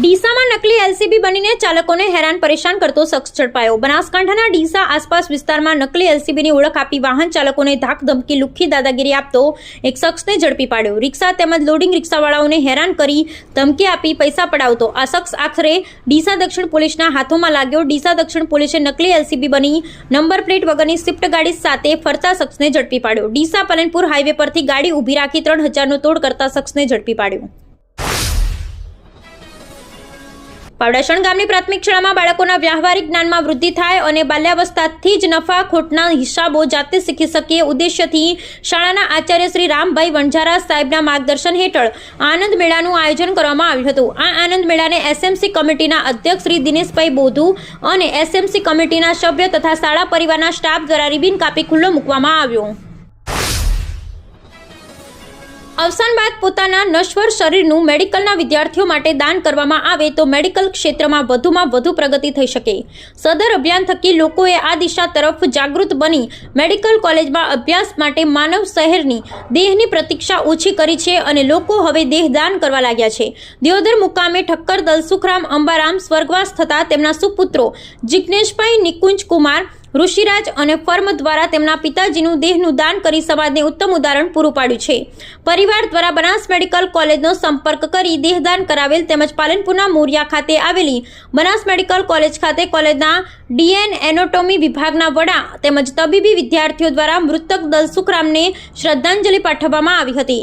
ડીસામાં નકલી એલસીબી બનીને ચાલકોને હેરાન પરેશાન કરતો શખ્સ ઝડપાયો. બનાસકાંઠાના ડીસા આસપાસ વિસ્તારમાં નકલી એલસીબીની ઓળખ આપી વાહન ચાલકોને ધાક ધમકી લુખ્ખી દાદાગીરી આપતો એક શખ્સને ઝડપી પાડ્યો. રિક્ષા તેમજ લોડિંગ રિક્ષાવાળાઓને હેરાન કરી ધમકી આપી પૈસા પડાવતો. આ શખ્સ આખરે ડીસા દક્ષિણ પોલીસના હાથોમાં લાગ્યો. ડીસા દક્ષિણ પોલીસે નકલી એલસીબી બની નંબર પ્લેટ વગરની સ્વિફ્ટ ગાડી સાથે ફરતા શખ્સને ઝડપી પાડ્યો. ડીસા પલનપુર હાઈવે પરથી ગાડી ઊભી રાખી ત્રણ હજારનો તોડ કરતા શખ્સને ઝડપી પાડ્યો. પાવડાસણ ગામની પ્રાથમિક શાળામાં બાળકોના વ્યવહારિક જ્ઞાનમાં વૃદ્ધિ થાય અને બાલ્યાવસ્થાથી જ નફા ખોટના હિસાબો જાતે શીખી શકીએ ઉદ્દેશ્યથી શાળાના આચાર્ય શ્રી રામભાઈ વણઝારા સાહેબના માર્ગદર્શન હેઠળ આનંદ મેળાનું આયોજન કરવામાં આવ્યું હતું. આ આનંદ મેળાને એસએમસી કમિટીના અધ્યક્ષ શ્રી દિનેશભાઈ બોધુ અને એસએમસી કમિટીના સભ્ય તથા શાળા પરિવારના સ્ટાફ દ્વારા રિબિન કાપી ખુલ્લો મૂકવામાં આવ્યો. અવસાન બાદ પોતાના નશ્વર શરીરનું મેડિકલના વિદ્યાર્થીઓ માટે દાન કરવામાં આવે તો મેડિકલ ક્ષેત્રમાં વધુમાં વધુ પ્રગતિ થઈ શકે. સદર અભિયાન થકી લોકોએ આ દિશા તરફ જાગૃત બની મેડિકલ કોલેજમાં અભ્યાસ માટે માનવ શહેરની દેહની પ્રતીક્ષા ઓછી કરી છે અને લોકો હવે દેહ દાન કરવા લાગ્યા છે. દિયોદર મુકામે ઠક્કર દલસુખરામ અંબારામ સ્વર્ગવાસ થતા તેમના સુપુત્રો જિજ્ઞેશભાઈ નિકુંજ કુમાર ઋષિરાજ અને ફર્મ દ્વારા તેમના પિતાજીનું દેહનું દાન કરી સમાજને ઉત્તમ ઉદાહરણ પૂરું પાડ્યું છે. પરિવાર દ્વારા બનાસ મેડિકલ કોલેજનો સંપર્ક કરી દેહદાન કરાવેલ તેમજ પાલનપુરના મોરિયા ખાતે આવેલી બનાસ મેડિકલ કોલેજ ખાતે કોલેજના ડીએન એનોટોમી વિભાગના વડા તેમજ તબીબી વિદ્યાર્થીઓ દ્વારા મૃતક દલસુખરામને શ્રદ્ધાંજલિ પાઠવવામાં આવી હતી.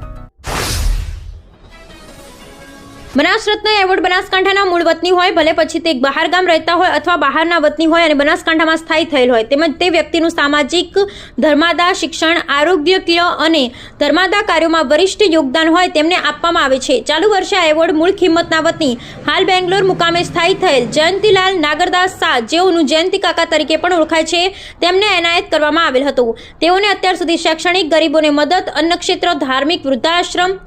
બનાસ રત્ન એવોર્ડ બનાસકાંઠાના મૂળ વતની હોય, ભલે પછી તે બહાર ગામ રહેતા હોય અથવા બહારના વતની હોય અને બનાસકાંઠામાં સ્થાયી થયેલ હોય. તેમજ તે વ્યક્તિનું સામાજિક ધર્માદા, શિક્ષણ આરોગ્યકીય અને ધર્માદા કાર્યોમાં વરિષ્ઠ યોગદાન હોય તેમને આપવામાં આવે છે. ચાલુ વર્ષે આ એવોર્ડ મૂળ કિંમતના વતની હાલ બેંગ્લોર મુકામે સ્થાયી થયેલ જયંતિલાલ નાગરદાસ શાહ, જેઓનું જયંતિ કાકા તરીકે પણ ઓળખાય છે, તેમને એનાયત કરવામાં આવેલ હતું. તેઓને અત્યાર સુધી શૈક્ષણિક ગરીબોને મદદ, અન્નક્ષેત્ર, ધાર્મિક વૃદ્ધાશ્રમ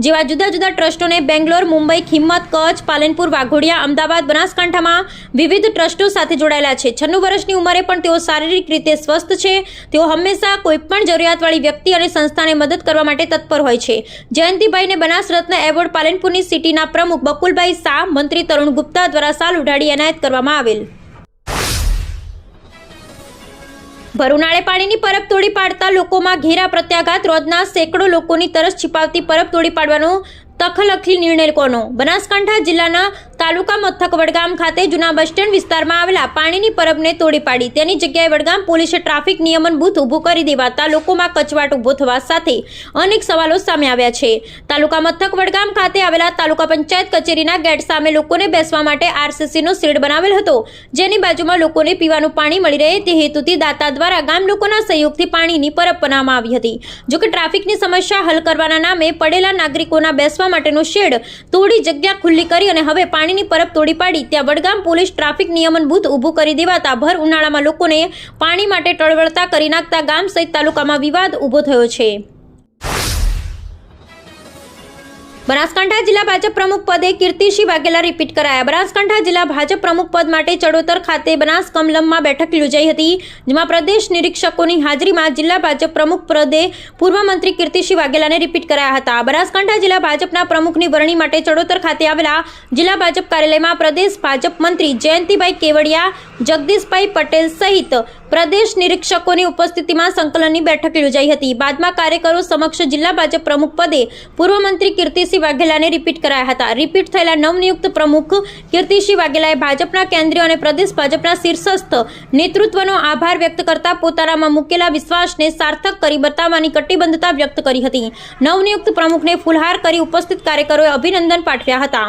જેવા જુદા જુદા ટ્રસ્ટોને બેંગ્લોર, મુંબઈ ખિંમત કચ્છ, પાલનપુર, વાઘોડિયા, અમદાવાદ, બનાસકાંઠામાં વિવિધ ટ્રસ્ટો સાથે જોડાયેલા છે. છન્નું વર્ષની ઉંમરે પણ તેઓ શારીરિક રીતે સ્વસ્થ છે. તેઓ હંમેશા કોઈપણ જરૂરિયાતવાળી વ્યક્તિ અને સંસ્થાને મદદ કરવા માટે તત્પર હોય છે. જયંતિભાઈને બનાસ રત્ન એવોર્ડ પાલનપુરની સિટીના પ્રમુખ બકુલભાઈ શાહ, મંત્રી તરુણ ગુપ્તા દ્વારા સાલ ઉઢાડી એનાયત કરવામાં આવેલ. ભર ઉનાળે પાણીની પરબ તોડી પાડતા લોકોમાં ઘેરા પ્રત્યાઘાત. રોજના સેંકડો લોકોની તરસ છિપાવતી પરબ તોડી પાડવાનો તખલખી નિર્ણય કોનો? બનાસકાંઠા જિલ્લાના તાલુકા મથક વડગામ ખાતે જૂના બસ સ્ટેન્ડ વિસ્તારમાં આવેલા પાણીની પરબને તોડી પાડી. તેની જગ્યાએ વડગામ પોલીસે ટ્રાફિક નિયમન બૂથ ઊભું કરી દેવાતા લોકોમાં કચવાટ ઊભો થવા સાથે અનેક સવાલો સામે આવ્યા છે. તાલુકા મથક વડગામ ખાતે આવેલા તાલુકા પંચાયત કચેરીના ગેટ સામે લોકોને બેસવા માટે આરસીસીનો શેડ બનાવેલ હતો. જેની બાજુમાં લોકોને પીવાનું પાણી મળી રહે તે હેતુથી દાતા દ્વારા ગામ લોકોના સહયોગથી પાણીની પરબ બનાવવામાં આવી હતી. જોકે ટ્રાફિકની સમસ્યા હલ કરવાના નામે પડેલા નાગરિકોના બેસવા માટેનો શેડ તોડી જગ્યા ખુલ્લી કરી અને હવે પાણીની પરબ તોડી પાડી, ત્યાં વડગામ પોલીસ ટ્રાફિક નિયમન બૂથ ઊભું કરી દેવાતા ભર ઉનાળામાં લોકોને પાણી માટે ટળવળતા કરી નાખતા ગામ સહિત તાલુકામાં વિવાદ ઊભો થયો છે. બનાસકાંઠા જિલ્લા ભાજપ પ્રમુખ પદે કીર્તિસિંહ વાઘેલા રિપીટ કરાયા. બનાસકાંઠા જિલ્લા ભાજપ પ્રમુખ પદ માટે ચડોતર ખાતે બનાસ કમલમમાં બેઠક યોજાઈ હતી, જેમાં પ્રદેશ નિરીક્ષકોની હાજરીમાં જિલ્લા ભાજપ પ્રમુખ પદે પૂર્વ મંત્રી કીર્તિસિંહ વાઘેલાને રિપીટ કરાયા હતા. બનાસકાંઠા જિલ્લા ભાજપના પ્રમુખની વરણી માટે ચડોતર ખાતે આવેલા જિલ્લા ભાજપ કાર્યાલયમાં પ્રદેશ ભાજપ મંત્રી જયંતિભાઈ કેવડિયા, જગદીશભાઈ પટેલ સહિત પ્રદેશ નિરીક્ષકોની ઉપસ્થિતિમાં સંકલનની બેઠક યોજાઈ હતી. બાદમાં કાર્યકરો સમક્ષ જિલ્લા ભાજપ પ્રમુખ પદે પૂર્વ મંત્રી કીર્તિસિંહ વાઘેલાને રિપીટ કરાયા હતા. રિપીટ થયેલા નવનિયુક્ત પ્રમુખ કીર્તિસિંહ વાઘેલાએ ભાજપના કેન્દ્રીય અને પ્રદેશ ભાજપના શીર્ષસ્થ નેતૃત્વનો આભાર વ્યક્ત કરતા પોતાનામાં મૂકેલા વિશ્વાસને સાર્થક કરી બતાવવાની કટિબદ્ધતા વ્યક્ત કરી હતી. નવનિયુક્ત પ્રમુખને ફુલહાર કરી ઉપસ્થિત કાર્યકરોએ અભિનંદન પાઠવ્યા હતા.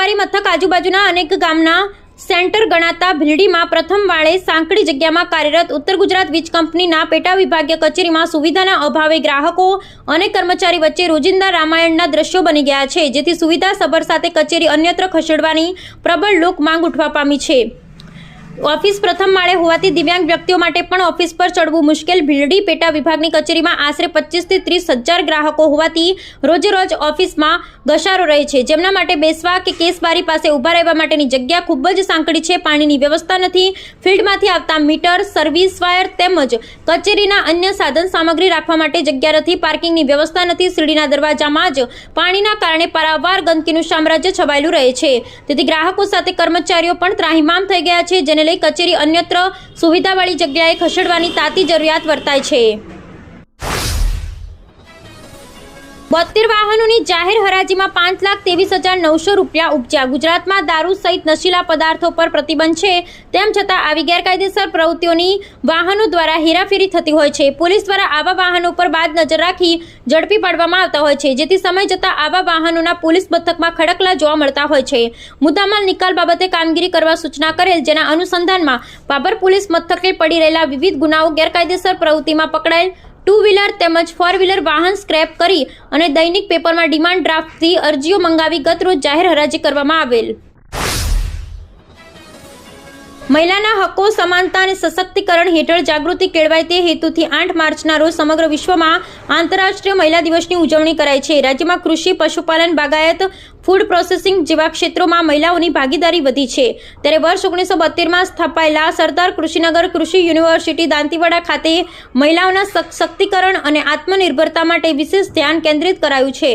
વેપારી મથક આજુબાજુના અનેક ગામના સેન્ટર ગણાતા ભીલડીમાં પ્રથમ વાળે સાંકડી જગ્યામાં કાર્યરત ઉત્તર ગુજરાત વીજ કંપનીના પેટા વિભાગીય કચેરીમાં સુવિધાના અભાવે ગ્રાહકો અને કર્મચારી વચ્ચે રોજિંદા રામાયણના દ્રશ્યો બની ગયા છે, જેથી સુવિધા સભર સાથે કચેરી અન્યત્ર ખસેડવાની પ્રબળ લોક માંગ ઉઠવા પામી છે. ઓફિસ પ્રથમ માળે હોવાથી દિવ્યાંગ વ્યક્તિઓ માટે પણ ઓફિસ પર ચડવું મુશ્કેલ. ભીલડી પેટા વિભાગની કચેરીમાં આશરે પચીસથી ત્રીસ હજાર ગ્રાહકો હોવાથી રોજેરોજ ઓફિસમાં ઘસારો રહે છે. જેમના માટે બેસવા કે કેસબારી પાસે ઊભા રહેવા માટેની જગ્યા ખૂબ જ સાંકડી છે. પાણીની વ્યવસ્થા નથી. ફિલ્ડમાંથી આવતા મીટર, સર્વિસ વાયર તેમજ કચેરીના અન્ય સાધન સામગ્રી રાખવા માટે જગ્યા નથી. પાર્કિંગની વ્યવસ્થા નથી. સીડીના દરવાજામાં જ પાણીના કારણે પારાવાર ગંદકીનું સામ્રાજ્ય છવાયેલું રહે છે. તેથી ગ્રાહકો સાથે કર્મચારીઓ પણ ત્રાહિમામ થઈ ગયા છે, જેને લઈ કચેરી અન્યત્ર સુવિધાવાળી જગ્યાએ ખસેડવાની તાતી જરૂરિયાત વર્તાય છે. બોતેર વાહનોની જાહેર હરાજીમાં પાંચ લાખ ત્રેવીસ હજાર નવસો રૂપિયા ઉપજ્યા. ગુજરાતમાં દારૂ સહિત નશીલા પદાર્થો પર પ્રતિબંધ છે. તેમ છતાં આવી ગેરકાયદેસર પ્રવૃત્તિઓની વાહનો દ્વારા હેરાફેરી થતી હોય છે. પોલીસ દ્વારા આવા વાહનો પર બાદ નજર રાખી ઝડપી પાડવામાં આવતા હોય છે. જેથી સમય જતાં આવા વાહનોના પોલીસ મથકમાં ખડકલા જોવા મળતા હોય છે. મુદ્દામાલ નિકાલ બાબતે કામગીરી કરવા સૂચના કરેલ, જેના અનુસંધાનમાં બાબર પોલીસ મથકે પડી રહેલા વિવિધ ગુનાઓ ગેરકાયદેસર પ્રવૃત્તિમાં પકડાયેલ ટુ વ્હીલર તેમજ ફોર વ્હીલર વાહન સ્ક્રેપ કરી અને દૈનિક પેપરમાં ડિમાન્ડ ડ્રાફ્ટથી અરજીઓ મંગાવી ગત રોજ જાહેર હરાજી કરવામાં આવેલ. મહિલાના હકો સમાનતા અને સશક્તિકરણ હેઠળ જાગૃતિ કેળવાય તે હેતુથી આઠ માર્ચના રોજ સમગ્ર વિશ્વમાં આંતરરાષ્ટ્રીય મહિલા દિવસની ઉજવણી કરાય છે. રાજ્યમાં કૃષિ, પશુપાલન, બાગાયત ફૂડ પ્રોસેસિંગ જેવા ક્ષેત્રોમાં મહિલાઓની ભાગીદારી વધી છે. ત્યારે વર્ષ ઓગણીસો બોતેરમાં સ્થપાયેલા સરદાર કૃષિનગર કૃષિ યુનિવર્સિટી દાંતીવાડા ખાતે મહિલાઓના સશક્તિકરણ અને આત્મનિર્ભરતા માટે વિશેષ ધ્યાન કેન્દ્રિત કરાયું છે.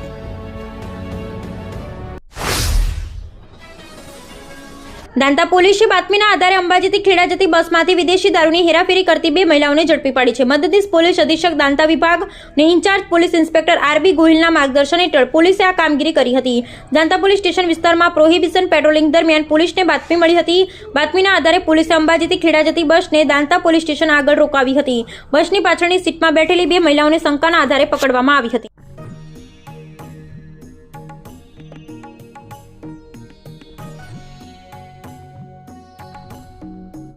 દાંતા પોલીસે બાતમીના આધારે અંબાજીથી ખેડા જતી બસમાંથી વિદેશી દારૂની હેરાફેરી કરતી બે મહિલાઓને ઝડપી પાડી છે. મદદનીશ પોલીસ અધિક્ષક દાંતા વિભાગ અને ઇન્ચાર્જ પોલીસ ઇન્સ્પેક્ટર આરબી ગોહિલના માર્ગદર્શન હેઠળ પોલીસે આ કામગીરી કરી હતી. દાંતા પોલીસ સ્ટેશન વિસ્તારમાં પ્રોહિબિશન પેટ્રોલિંગ દરમિયાન પોલીસને બાતમી મળી હતી. બાતમીના આધારે પોલીસે અંબાજીથી ખેડા જતી બસને દાંતા પોલીસ સ્ટેશન આગળ રોકાવી હતી. બસની પાછળની સીટમાં બેઠેલી બે મહિલાઓને શંકાના આધારે પકડવામાં આવી હતી.